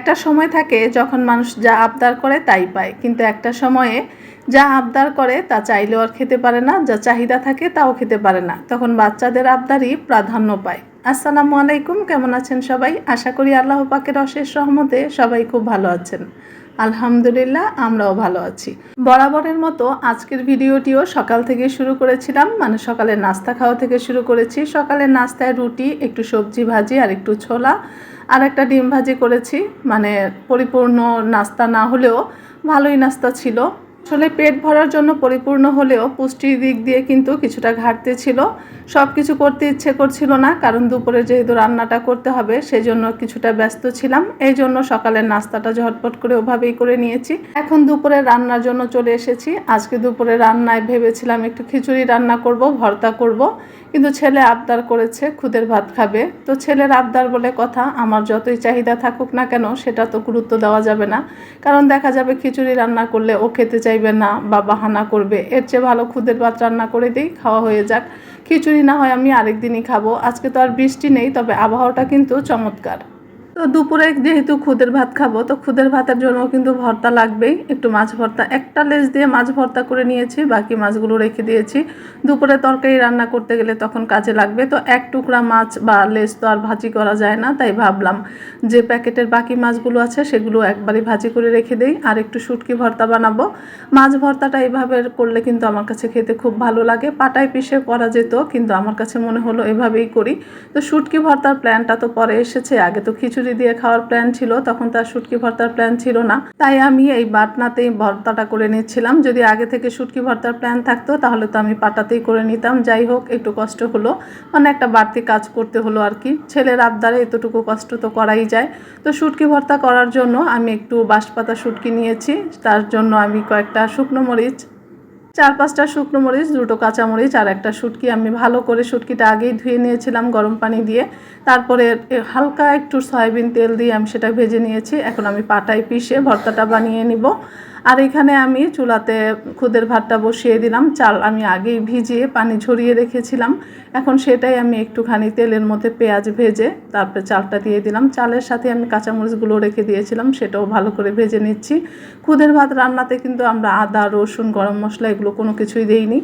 একটা সময় থাকে যখন মানুষ যা আবদার করে তাই পায়। কিন্তু একটা সময়ে যা আবদার করে তা চাইলেও আর খেতে পারে না, যা চাহিদা থাকে তাও খেতে পারে না। তখন বাচ্চাদের আবদারই প্রাধান্য পায়। আসসালামু আলাইকুম, কেমন আছেন সবাই? আশা করি আল্লাহ পাকের অশেষ রহমতে সবাই খুব ভালো আছেন। আলহামদুলিল্লাহ, আমরাও ভালো আছি। বরাবরের মতো আজকের ভিডিওটিও সকাল থেকে শুরু করেছিলাম মানে সকালের নাস্তা খাওয়া থেকে শুরু করেছি। সকালের নাস্তায় রুটি, একটু সবজি ভাজি আর একটু ছোলা আর একটা ডিম ভাজি করেছি। মানে পরিপূর্ণ নাস্তা না হলেও ভালোই নাস্তা ছিল। আসলে পেট ভরার জন্য পরিপূর্ণ হলেও পুষ্টির দিক দিয়ে কিন্তু কিছুটা ঘাটতি ছিল। সব কিছু করতে ইচ্ছে করছিল না, কারণ দুপুরে যেহেতু রান্নাটা করতে হবে সেই জন্য কিছুটা ব্যস্ত ছিলাম। এই জন্য সকালের নাস্তাটা ঝটপট করে ওভাবেই করে নিয়েছি। এখন দুপুরে রান্নার জন্য চলে এসেছি। আজকে দুপুরে রান্নায় ভেবেছিলাম একটু খিচুড়ি রান্না করব, ভর্তা করব। কিন্তু ছেলে আবদার করেছে, খুদের ভাত খাবে। তো ছেলের আবদার বলে কথা, আমার যতই চাহিদা থাকুক না কেন, সেটা তো গুরুত্ব দেওয়া যাবে না। কারণ দেখা যাবে খিচুড়ি রান্না করলে ও খেতে চাইবে না বা বাহানা করবে। এর চেয়ে ভালো খুদের ভাত রান্না করে দিই, খাওয়া হয়ে যাক। খিচুড়ি না হয় আমি আরেক দিনই খাব। আজকে তো আর বৃষ্টি নেই, তবে আবহাওয়াটা কিন্তু চমৎকার। তো দুপুরে যেহেতু খুদের ভাত খাব, তো খুদের ভাতের জন্য কিন্তু ভর্তা লাগবেই। একটু মাছ ভর্তা, একটা লেজ দিয়ে মাছ ভর্তা করে নিয়েছি, বাকি মাছগুলো রেখে দিয়েছি। দুপুরে তরকারি রান্না করতে গেলে তখন কাজে লাগবে। তো এক টুকরা মাছ বা লেজ তো আর ভাজি করা যায় না, তাই ভাবলাম যে প্যাকেটের বাকি মাছগুলো আছে, সেগুলো একবারই ভাজি করে রেখে দেই আর একটু শুটকি ভর্তা বানাবো। মাছ ভর্তাটা এভাবে করলে কিন্তু আমার কাছে খেতে খুব ভালো লাগে। পাটায় পিষে করা যেত, কিন্তু আমার কাছে মনে হলো এভাবেই করি। তো শুটকি ভর্তার প্ল্যানটা তো পরে এসেছে, আগে তো খিচুড়ি দিয়ে খাওয়ার প্ল্যান ছিল, তখন তার শুটকি ভর্তার প্ল্যান ছিল না। তাই আমি এই বাটনাতেই ভর্তাটা করে নিচ্ছিলাম। যদি আগে থেকে শুটকি ভর্তার প্ল্যান থাকতো, তাহলে তো আমি পাটাতেই করে নিতাম। যাই হোক, একটু কষ্ট হলো। মানে একটা বাড়তি কাজ করতে হলো আর কি। ছেলের আবদারে এতটুকু কষ্ট তো করাই যায়। তো শুটকি ভর্তা করার জন্য আমি একটু বাঁশপাতা শুটকি নিয়েছি। তার জন্য আমি কয়েকটা শুকনো মরিচ চার পাঁচটা শুকনো মরিচ, দুটো কাঁচামরিচ আর একটা শুটকি। আমি ভালো করে শুটকিটা আগেই ধুয়ে নিয়েছিলাম গরম পানি দিয়ে। তারপরে হালকা একটু সয়াবিন তেল দিয়ে আমি সেটা ভেজে নিয়েছি। এখন আমি পাটায় পিষে ভর্তাটা বানিয়ে নিব। আর এখানে আমি চুলাতে খুদের ভাতটা বসিয়ে দিলাম। চাল আমি আগেই ভিজিয়ে পানি ঝরিয়ে রেখেছিলাম। এখন সেটাই আমি একটুখানি তেলের মধ্যে পেঁয়াজ ভেজে তারপরে চালটা দিয়ে দিলাম। চালের সাথে আমি কাঁচামরিচগুলো রেখে দিয়েছিলাম, সেটাও ভালো করে ভেজে নিচ্ছি। খুদের ভাত রান্নাতে কিন্তু আমরা আদা, রসুন, গরম মশলা এগুলো কোনো কিছুই দেইনি।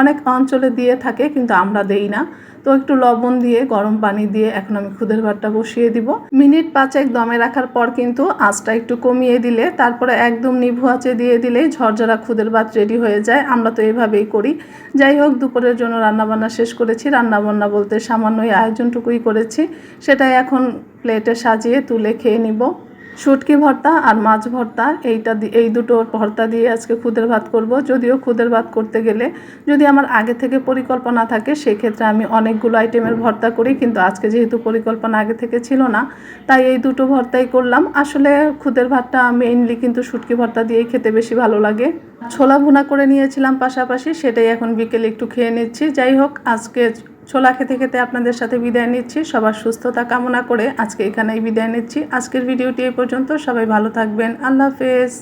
অনেক অঞ্চলে দিয়ে থাকে, কিন্তু আমরা দেই না। তো একটু লবণ দিয়ে, গরম পানি দিয়ে এখন আমি খুদের ভাতটা বসিয়ে দিব। মিনিট পাঁচেক দমে রাখার পর কিন্তু আঁচটা একটু কমিয়ে দিলে, তারপরে একদম নিভু আঁচে দিয়ে দিলেই ঝরঝরা খুদের ভাত রেডি হয়ে যায়। আমরা তো এভাবেই করি। যাই হোক, দুপুরের জন্য রান্নাবান্না শেষ করেছি। রান্নাবান্না বলতে সামান্যই আয়োজনটুকুই করেছি। সেটাই এখন প্লেটে সাজিয়ে তুলে খেয়ে নিব। শুটকি ভর্তা আর মাছ ভর্তা, এইটা এই দুটো ভর্তা দিয়ে আজকে খুদের ভাত করব। যদিও খুদের ভাত করতে গেলে যদি আমার আগে থেকে পরিকল্পনা থাকে, সেক্ষেত্রে আমি অনেকগুলো আইটেমের ভর্তা করি, কিন্তু আজকে যেহেতু পরিকল্পনা আগে থেকে ছিল না, তাই এই দুটো ভর্তাই করলাম। আসলে খুদের ভাতটা মেইনলি কিন্তু শুটকি ভর্তা দিয়েই খেতে বেশি ভালো লাগে। ছোলা ভুনা করে নিয়েছিলাম পাশাপাশি, সেটাই এখন বিকেলে একটু খেয়ে নিচ্ছি। যাই হোক, আজকে ছোলা খেতে খেতে আপনাদের সাথে বিদায় নিচ্ছি। সবার সুস্থতা কামনা করে আজকে এখানেই বিদায় নিচ্ছি। আজকের ভিডিওটি এই পর্যন্ত। সবাই ভালো থাকবেন। আল্লাহ হাফেজ।